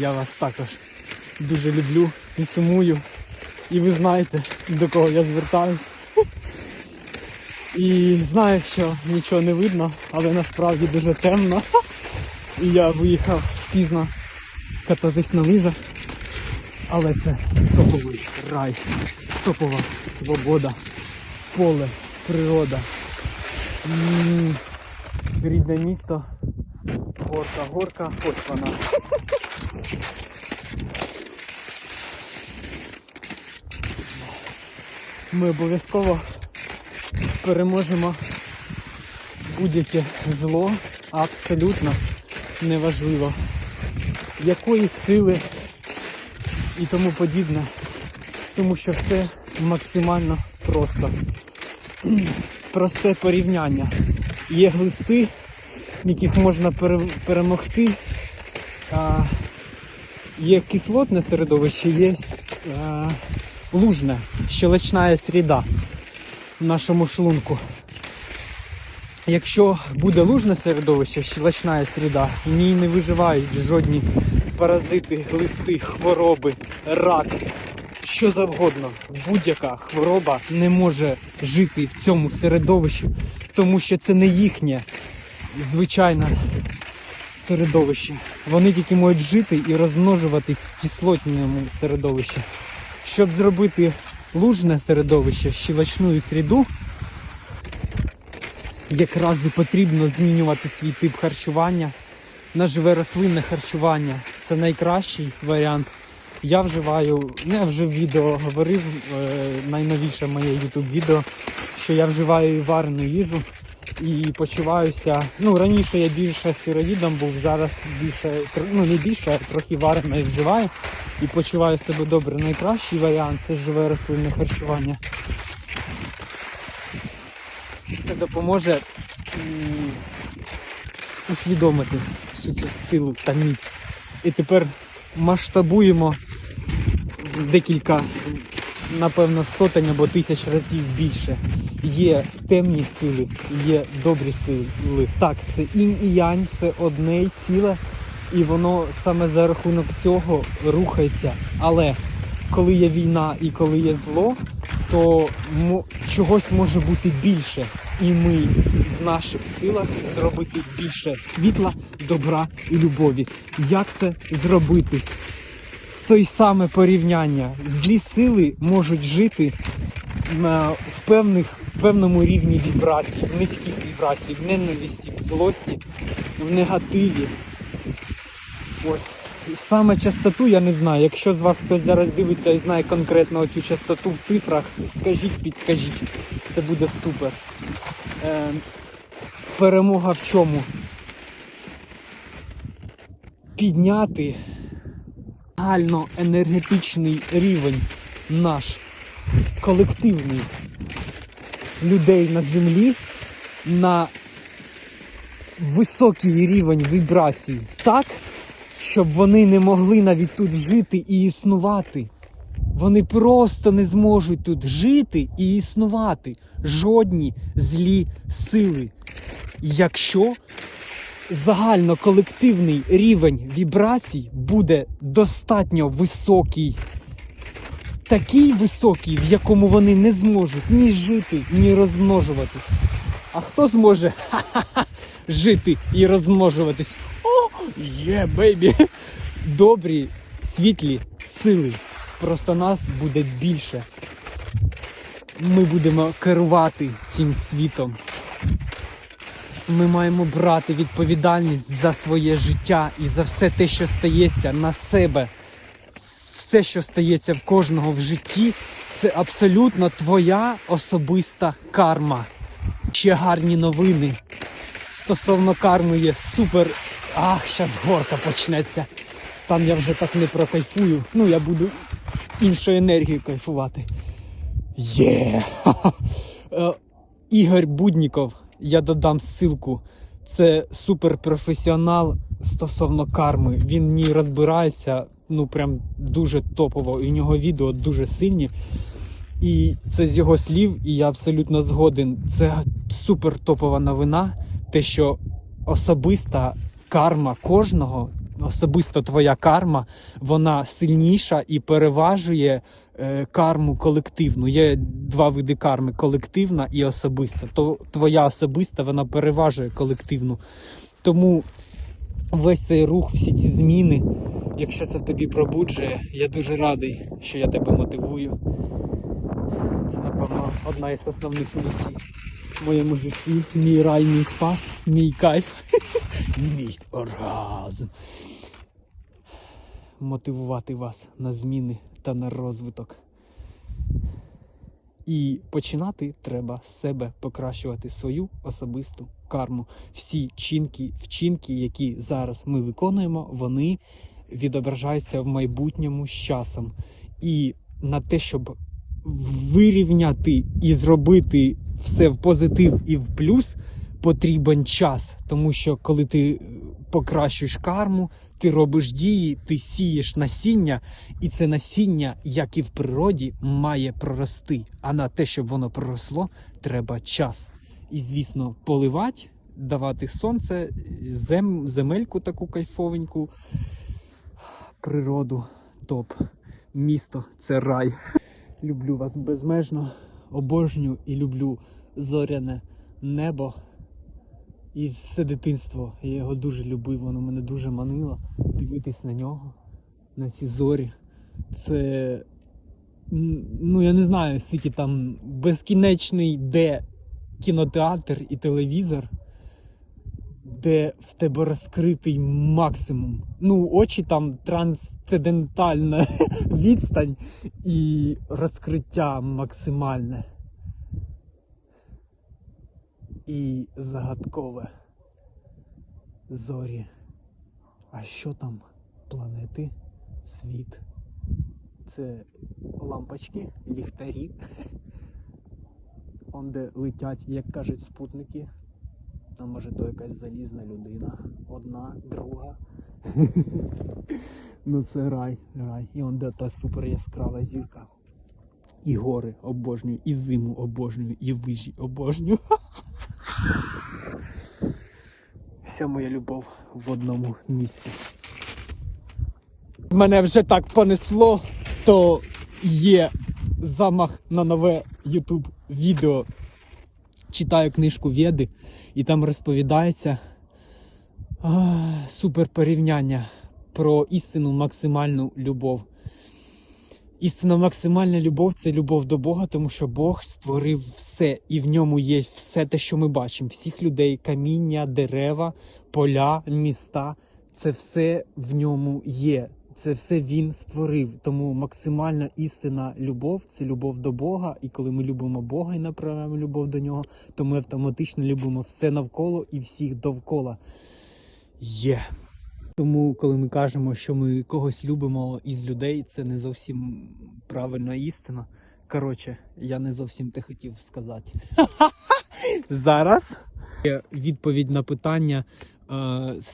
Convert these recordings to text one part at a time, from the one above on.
я вас також дуже люблю і сумую. І ви знаєте, до кого я звертаюсь. І знаю, що нічого не видно, але насправді дуже темно. І я виїхав пізно кататись на лижах. Але це топовий рай, топова свобода, поле, природа. Рідне місто, горка, горка, ось вона. Ми обов'язково переможемо будь-яке зло, абсолютно неважливо, якої сили і тому подібне, тому що все максимально просто. Просте порівняння. Є глисти, яких можна пере- перемогти. Є кислотне середовище, є лужне, щелочна сріда в нашому шлунку. Якщо буде лужне середовище, щелочна сріда, в ній не виживають жодні паразити, глисти, хвороби, рак, що завгодно. Будь-яка хвороба не може жити в цьому середовищі, тому що це не їхнє звичайне середовище. Вони тільки можуть жити і розмножуватись в кислотному середовищі. Щоб зробити лужне середовище, щелочну сріду, якраз і потрібно змінювати свій тип харчування на живе рослинне харчування. Це найкращий варіант. Я вживаю, ну я вже в відео говорив, е, найновіше моє YouTube відео, що я вживаю і варену їжу і почуваюся. Ну раніше я більше сироїдом був, зараз більше, ну не більше, а трохи вареної вживаю і почуваю себе добре. Найкращий варіант це живе рослинне харчування. Це допоможе усвідомити всю цю силу та міць. І тепер масштабуємо декілька, напевно, сотень або тисяч разів більше. Є темні сили, є добрі сили. Так, це інь і янь, це одне ціле, і воно саме за рахунок цього рухається. Але коли є війна і коли є зло, то чогось може бути більше. І ми в наших силах зробити більше світла, добра і любові. Як це зробити? Той саме порівняння. Злі сили можуть жити в, певних, в певному рівні вібрацій, в низьких вібрацій, в ненависті, в злості, в негативі. Ось. Саме частоту я не знаю. Якщо з вас хтось зараз дивиться і знає конкретно цю частоту в цифрах, скажіть, підскажіть. Це буде супер. Е, перемога в чому? Підняти загально енергетичний рівень наш колективний людей на землі на високий рівень вібрацій так, щоб вони не могли навіть тут жити і існувати. Вони просто не зможуть тут жити і існувати. Жодні злі сили. Якщо загальноколективний рівень вібрацій буде достатньо високий, такий високий, в якому вони не зможуть ні жити, ні розмножуватись. А хто зможе ха-ха-ха, жити і розмножуватись? О, є, бейбі! Добрі, світлі сили. Просто нас буде більше. Ми будемо керувати цим світом. Ми маємо брати відповідальність за своє життя і за все те, що стається на себе. Все, що стається в кожного в житті, Це абсолютно твоя особиста карма. Ще гарні новини. Стосовно карми є супер. Ах, щас горка почнеться. Там я вже так не прокайфую. Ну, я буду іншою енергією кайфувати. Є! Е, Ігор Будніков, я додам ссылку. Це суперпрофесіонал стосовно карми. Він в ній розбирається, ну прям дуже топово. В нього відео дуже сильні. І це з його слів, і я абсолютно згоден. Це супер топова новина. Те, що особиста карма кожного, особисто твоя карма, вона сильніша і переважує е, карму колективну. Є два види карми: колективна і особиста. То твоя особиста вона переважує колективну. Тому весь цей рух, всі ці зміни, якщо це в тобі пробуджує, я дуже радий, що я тебе мотивую. Це, напевно, одна із основних місій в моєму житті. Мій рай, мій спас, мій кайф, мій оргазм. Мотивувати вас на зміни та на розвиток. І починати треба з себе покращувати свою особисту карму. Всі чинки, вчинки, які зараз ми виконуємо, вони відображаються в майбутньому з часом. І на те, щоб вирівняти і зробити все в позитив і в плюс, потрібен час. Тому що коли ти покращуєш карму, ти робиш дії, ти сієш насіння, і це насіння, як і в природі, має прорости. А на те, щоб воно проросло, треба час. І, звісно, поливати, давати сонце, зем, земельку таку кайфовеньку, природу, топ, місто це рай. Люблю вас безмежно, обожнюю і люблю зоряне небо. І все дитинство я його дуже любив, воно мене дуже манило. Дивитись на нього, на ці зорі. Це. Ну, я не знаю, скільки там безкінечний де кінотеатр і телевізор, де в тебе розкритий максимум. Ну, очі там трансцендентальна відстань і розкриття максимальне. І загадкове. Зорі. А що там? Планети, світ. Це лампочки, ліхтарі. Он де летять, як кажуть, спутники. А може то якась залізна людина. Одна, друга. ну це рай, рай. І он де та супер яскрава зірка. І гори обожнюю, і зиму обожнюю, і вижі обожнюю. Вся моя любов в одному місці. Мене вже так понесло, то є замах на нове YouTube відео. Читаю книжку Веди, і там розповідається а, супер порівняння про істинну максимальну любов. Істинна максимальна любов це любов до Бога, тому що Бог створив все, і в ньому є все те, що ми бачимо. Всіх людей, каміння, дерева, поля, міста. Це все в ньому є. Це все він створив. Тому максимальна істинна любов це любов до Бога. І коли ми любимо Бога і направляємо любов до нього, то ми автоматично любимо все навколо і всіх довкола. Є. Тому, коли ми кажемо, що ми когось любимо із людей, це не зовсім правильна істина. Коротше, я не зовсім те хотів сказати. Зараз відповідь на питання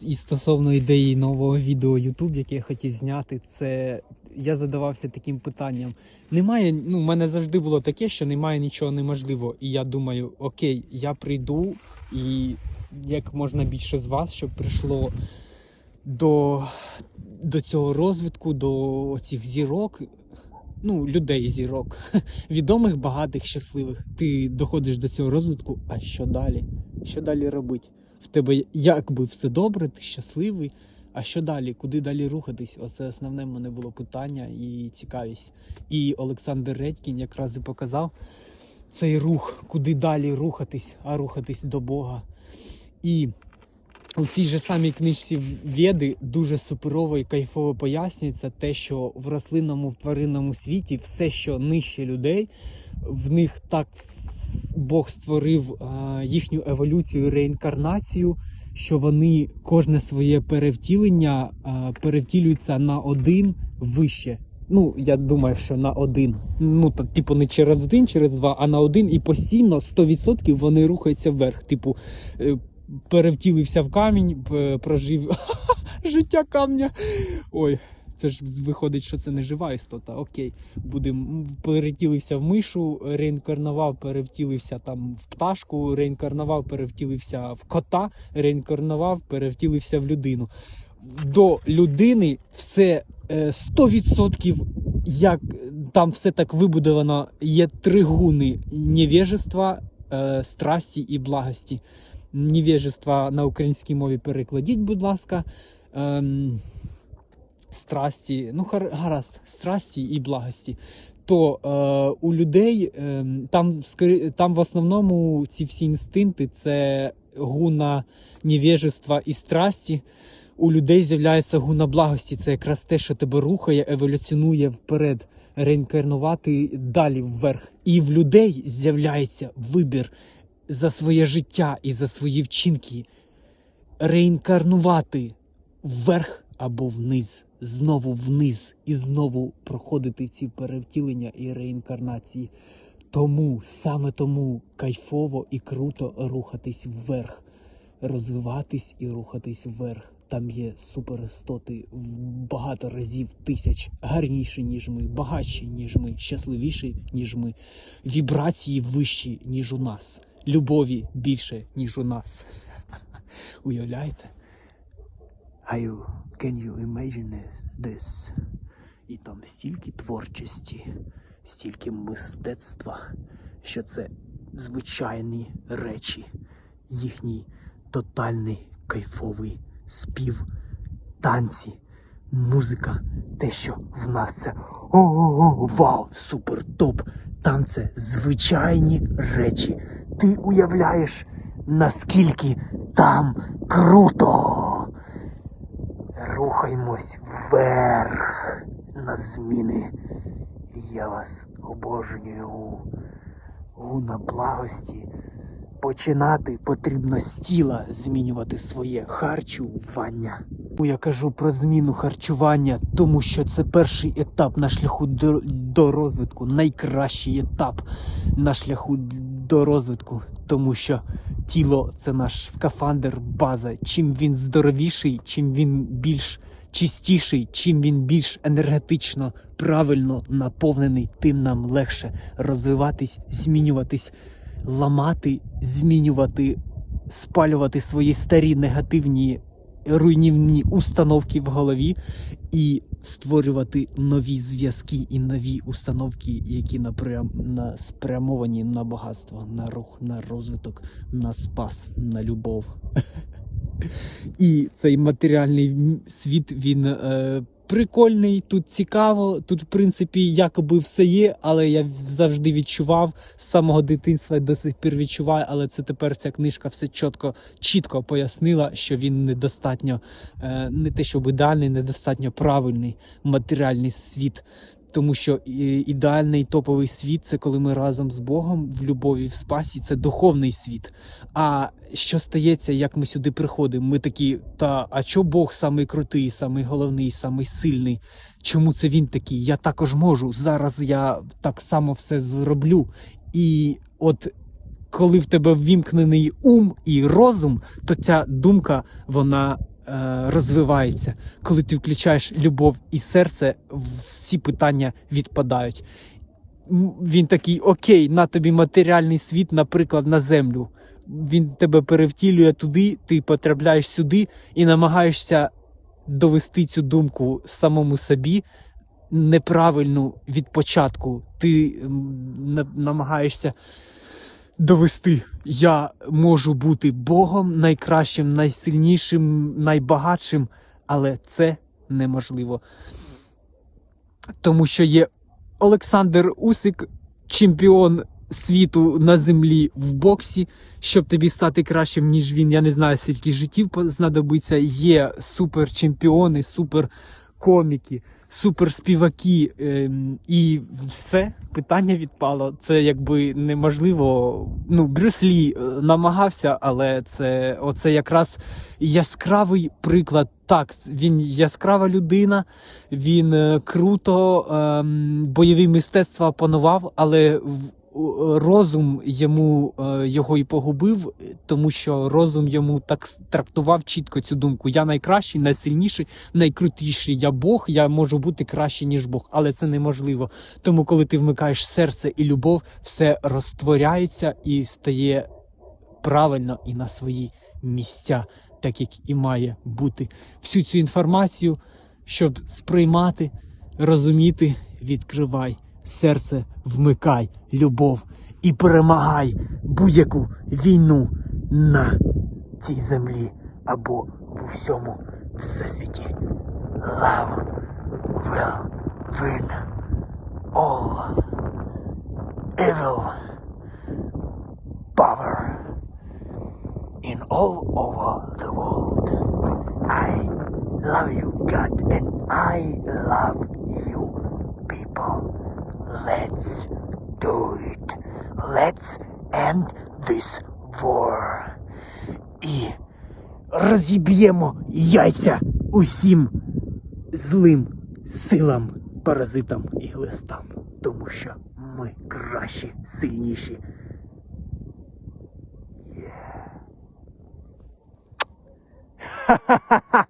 і стосовно ідеї нового відео YouTube, яке я хотів зняти. Це я задавався таким питанням. Немає, ну, в мене завжди було таке, що немає нічого неможливого. І я думаю, окей, я прийду і як можна більше з вас, щоб прийшло до, до цього розвитку, до цих зірок, ну, людей зірок, відомих, багатих, щасливих. Ти доходиш до цього розвитку, а що далі? Що далі робити? В тебе якби все добре, ти щасливий. А що далі? Куди далі рухатись? Оце основне в мене було питання і цікавість. І Олександр Редькін якраз і показав цей рух, куди далі рухатись, а рухатись до Бога. І у цій же самій книжці Веди дуже суперово і кайфово пояснюється те, що в рослинному в тваринному світі все, що нижче людей, в них так Бог створив а, їхню еволюцію, реінкарнацію, що вони кожне своє перевтілення а, перевтілюються на один вище. Ну, я думаю, що на один. Ну, так, типу, не через один, через два, а на один і постійно 100% вони рухаються вверх. Типу, е, перевтілився в камінь, прожив життя камня. Ой, це ж виходить, що це не жива істота. Окей, будем перевтілився в мишу, реінкарнував, перевтілився там в пташку, реінкарнував, перевтілився в кота, реінкарнував, перевтілився в людину. До людини все е, 100% як там все так вибудовано, є три гуни невежества, е, страсті і благості. Невежества на українській мові перекладіть, будь ласка. Ем, страсті, ну гар- гаразд, страсті і благості. То е, у людей е, там, там в основному ці всі інстинкти це гуна невежества і страсті. У людей з'являється гуна благості. Це якраз те, що тебе рухає, еволюціонує вперед, реінкарнувати далі вверх. І в людей з'являється вибір за своє життя і за свої вчинки реінкарнувати вверх або вниз, знову вниз і знову проходити ці перевтілення і реінкарнації. Тому, саме тому кайфово і круто рухатись вверх, розвиватись і рухатись вверх. Там є суперістоти в багато разів тисяч гарніші, ніж ми, багатші, ніж ми, щасливіші, ніж ми, вібрації вищі, ніж у нас, любові більше, ніж у нас. Уявляєте? You, can you imagine this? І там стільки творчості, стільки мистецтва, що це звичайні речі, їхній тотальний кайфовий спів, танці, музика, те, що в нас це о-о-о, вау, супер топ. Там це звичайні речі. Ти уявляєш, наскільки там круто. Рухаймось вверх на зміни. Я вас обожнюю. У на благості. Починати потрібно з тіла змінювати своє харчування. Я кажу про зміну харчування, тому що це перший етап на шляху до, до розвитку, найкращий етап на шляху до розвитку, тому що тіло це наш скафандр, база. Чим він здоровіший, чим він більш чистіший, чим він більш енергетично правильно наповнений, тим нам легше розвиватись, змінюватись, ламати, змінювати, спалювати свої старі негативні руйнівні установки в голові і створювати нові зв'язки і нові установки, які напрям... на... спрямовані на багатство, на рух, на розвиток, на спас, на любов. І цей матеріальний світ він е, прикольний, тут цікаво. Тут, в принципі, якоби все є, але я завжди відчував з самого дитинства до сих пір відчуваю, але це тепер ця книжка все чітко, чітко пояснила, що він недостатньо, е, не те, щоб ідеальний, недостатньо правильний матеріальний світ. Тому що ідеальний топовий світ це коли ми разом з Богом в любові, в спасі, це духовний світ. А що стається, як ми сюди приходимо? Ми такі, та а чо Бог самий крутий, самий головний, самий сильний? Чому це він такий? Я також можу. Зараз я так само все зроблю. І от коли в тебе ввімкнений ум і розум, то ця думка вона розвивається. Коли ти включаєш любов і серце, всі питання відпадають. Він такий, окей, на тобі матеріальний світ, наприклад, на землю. Він тебе перевтілює туди, ти потрапляєш сюди і намагаєшся довести цю думку самому собі неправильну від початку. Ти намагаєшся довести. Я можу бути Богом найкращим, найсильнішим, найбагатшим, але це неможливо. Тому що є Олександр Усик, чемпіон світу на землі в боксі, щоб тобі стати кращим, ніж він. Я не знаю, скільки життів знадобиться. Є супер чемпіони, супер коміки, супер співаки, ем, і все, питання відпало. Це якби неможливо. Ну, Брюс Лі е, намагався, але це оце якраз яскравий приклад. Так, він яскрава людина, він е, круто ем, бойові мистецтва опанував, але розум йому е, його і погубив, тому що розум йому так трактував чітко цю думку. Я найкращий, найсильніший, найкрутіший. Я Бог, я можу бути краще, ніж Бог, але це неможливо. Тому, коли ти вмикаєш серце і любов, все розтворяється і стає правильно і на свої місця, так як і має бути. Всю цю інформацію, щоб сприймати, розуміти, відкривай серце, вмикай любов і перемагай будь-яку війну на цій землі або в усьому всесвіті. Love will win all evil power in all over the world. I love you, God, and I love you, people. Let's do it. Let's end this war. І розіб'ємо яйця усім злим силам, паразитам і глистам. Тому що ми кращі, сильніші. Ха-ха-ха!